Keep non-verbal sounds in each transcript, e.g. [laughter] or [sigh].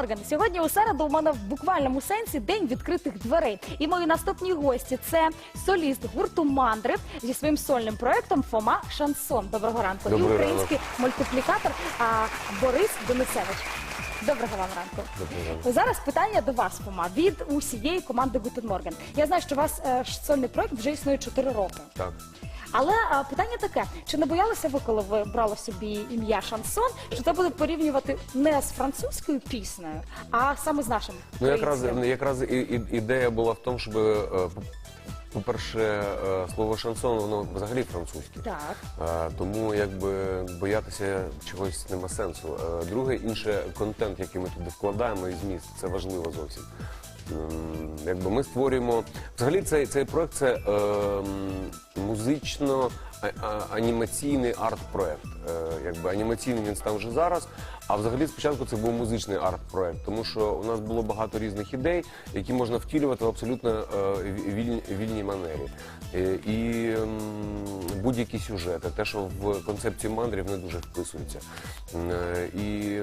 Морген. Сьогодні у середу у мене в буквальному сенсі день відкритих дверей. І мої наступні гості це соліст гурту Мандри зі своїм сольним проектом Фома Шансон. Доброго ранку. І український мультиплікатор а, Борис Денисевич. Доброго вам ранку. Доброго. Зараз питання до вас, Фома, від усієї команди Гутен Морген. Я знаю, що у вас е, сольний проект вже існує 4 роки. Так. Але а, питання таке: чи не боялися ви, коли ви брали собі ім'я Шансон, що це буде порівнювати не з французькою піснею, а саме з нашим Ну якраз українським? якраз і, і, ідея була в тому, щоб, е, по- по-перше, е, слово шансон, воно взагалі французьке. Так. Е, Тому якби боятися чогось нема сенсу. Е, Друге, інше контент, який ми туди вкладаємо, і зміст, це важливо зовсім. М, Якби ми створюємо взагалі цей, цей проект це е, м, музично анімаційний арт-проект. Е, якби анімаційний він став вже зараз. А взагалі спочатку це був музичний арт-проект, тому що у нас було багато різних ідей, які можна втілювати в абсолютно е, ві- вільній, манері. Е, І будь-які сюжети, те, що в концепцію мандрів не дуже вписується. І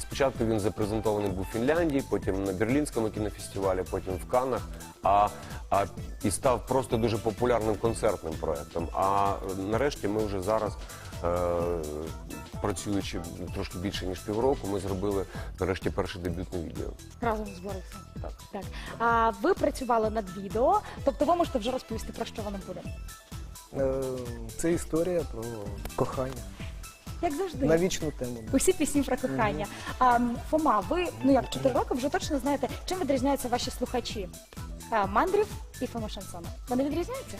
спочатку він запрезентований був в Фінляндії, потім на Берлінському кінофестивалі, потім в Каннах. А, а і став просто дуже популярним концертним проектом. А нарешті ми вже зараз. е, Працюючи трошки більше ніж півроку, ми зробили нарешті перше дебютне відео. разом з Борисом. Так. Так. А ви працювали над відео, тобто ви можете вже розповісти про що воно буде. Е, Це історія про кохання Як завжди. на вічну тему. Усі пісні про кохання. А, Фома, ви ну як 4 роки вже точно знаєте, чим відрізняються ваші слухачі? А, мандрів і Фома Шансона. Вони відрізняються?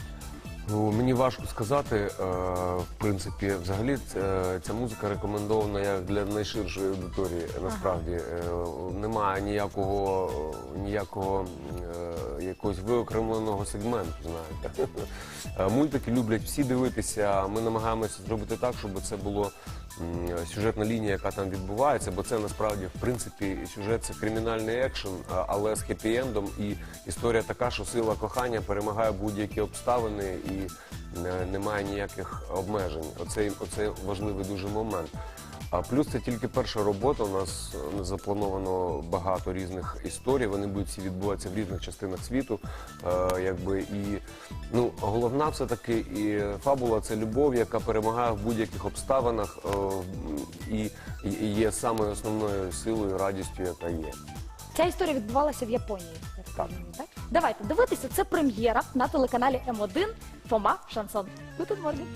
Ну, мені важко сказати. Е, в принципі, взагалі ця, ця музика рекомендована як для найширшої аудиторії. Насправді Е, немає ніякого ніякого е, якогось виокремленого сегменту. Знаєте, [laughs] Е, мультики люблять всі дивитися. Ми намагаємося зробити так, щоб це було м, сюжетна лінія, яка там відбувається, бо це насправді в принципі сюжет це кримінальний екшен, а- але з хеппі-ендом. І історія така, що сила кохання перемагає будь-які обставини і е, немає ніяких обмежень. Оцей, оцей важливий дуже момент. А плюс це тільки перша робота. У нас заплановано багато різних історій. Вони будуть всі відбуватися в різних частинах світу. Е, якби і ну головна все таки і фабула це любов, яка перемагає в будь-яких обставинах е, і, і є самою основною силою, радістю, яка є. Ця історія відбувалася в Японії. я впевнена, так? Давайте дивитися. Це прем'єра на телеканалі М1 Фома Шансон. Гутен Морген.